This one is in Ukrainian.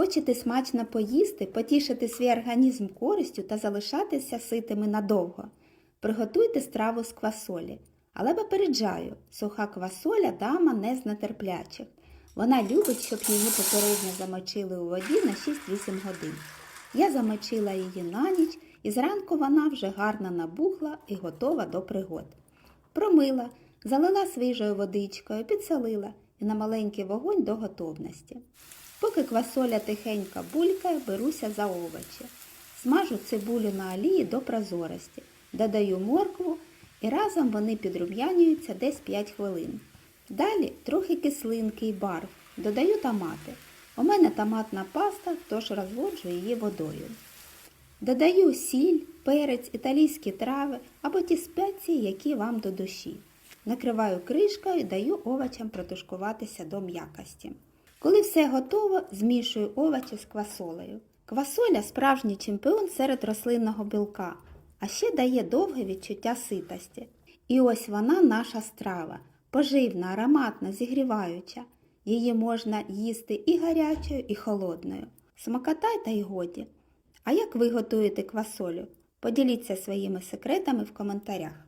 Хочете смачно поїсти, потішити свій організм користю та залишатися ситими надовго? Приготуйте страву з квасолі. Але попереджаю, суха квасоля дама не з нетерплячих. Вона любить, щоб її попередньо замочили у воді на 6-8 годин. Я замочила її на ніч, і зранку вона вже гарно набухла і готова до пригод. Промила, залила свіжою водичкою, підсолила і на маленький вогонь до готовності. Поки квасоля тихенько булькає, беруся за овочі. Смажу цибулю на олії до прозорості, додаю моркву і разом вони підрум'янюються десь 5 хвилин. Далі трохи кислинки і барв, додаю томати. У мене томатна паста, тож розводжу її водою. Додаю сіль, перець, італійські трави або ті спеції, які вам до душі. Накриваю кришкою і даю овочам протушкуватися до м'якості. Коли все готово, змішую овочі з квасолею. Квасоля справжній чемпіон серед рослинного білка, а ще дає довге відчуття ситості. І ось вона наша страва, поживна, ароматна, зігріваюча. Її можна їсти і гарячою, і холодною. Смакотай та й годі. А як ви готуєте квасолю? Поділіться своїми секретами в коментарях.